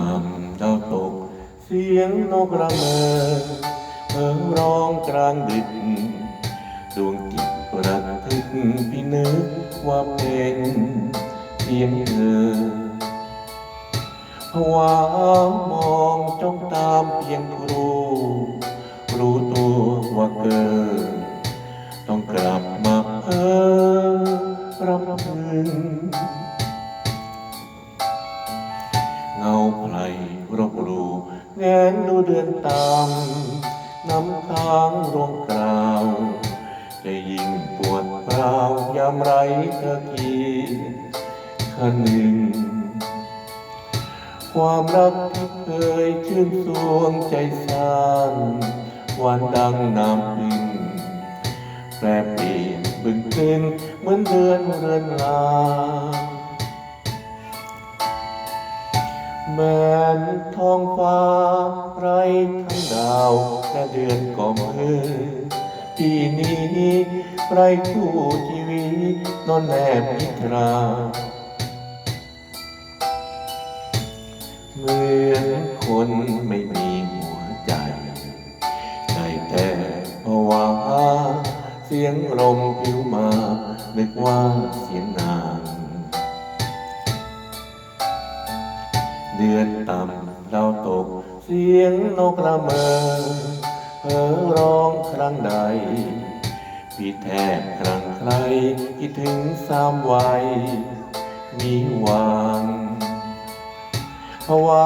ต่ำดาวตก เสียงนกระเมอเอิงร้องกลางดึกดวงจิตระทึกพี่นึกว่าเป็นเพียงเธอภาวะมองจ้องตามเพียงครู รู้ตัวว่าเกินต้องกลับมาเพ้อรำพึง แงนดูเดือนตามน้ำค้างรวงกราวใจะยิ่งปวดเปล่ายามไรเธอกีคันหนึ่ง ความรักที่เคยชื่นสวงใจสร้างวานดังน้ำพึ่งแปรเปลี่ยนบึงขึ้นเหมือนเดือนเรือนลา เหมือนท้องฟ้าไรทั้งดาวและเดือนก็มือที่นี้ไรคู่ชีวิตนอนแนบนิทราเหมือนคนไม่มีหัวใจได้แต่ภาวะเสียงลมผิวมานึกว่าเสียงนาง เดือนต่ำดาวตก เสียงนกละเมอเพ้อร้องครั้งใดพี่แทบครั้งใครคิดถึงสามวัยมีหวังภาวะ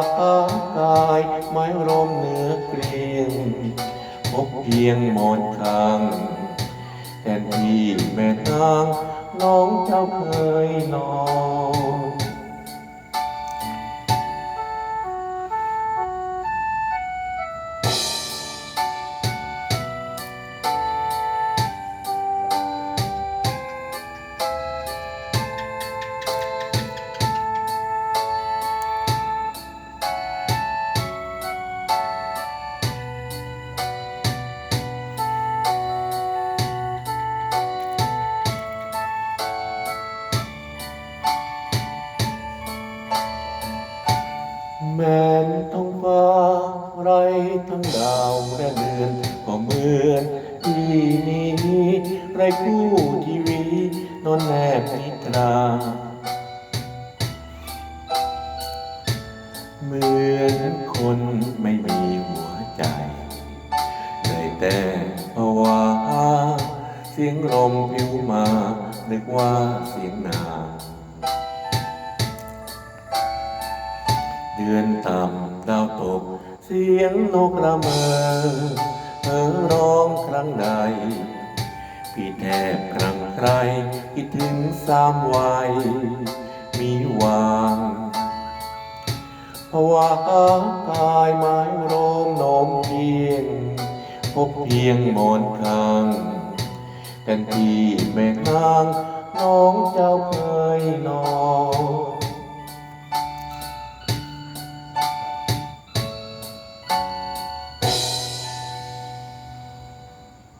กายไม้รมเหนือเกรียงพบเพียงหมอนข้างแทนที่แม่นางน้องเจ้าเคยนอน ม้นท้องฟ้าไรทั้งดาวและเดือนก็เหมือนที่นี้ไรคู่ทีวีนอนแนบนิทราเหมือนคนไม่มีหัวใจได้แต่ภาวะเสียงลมผิวมานึกว่าเสียงนา เดือนต่ำดาวตก เสียงนกละเมอเธอร้องครั้งใด พี่แทบครั้งใครคิดถึงสามวัย มีหวางภาวะกายไม้โรมโนมเพียง พบเพียงมอนข้างกันที่แม่นางน้องเจ้าเคยนอน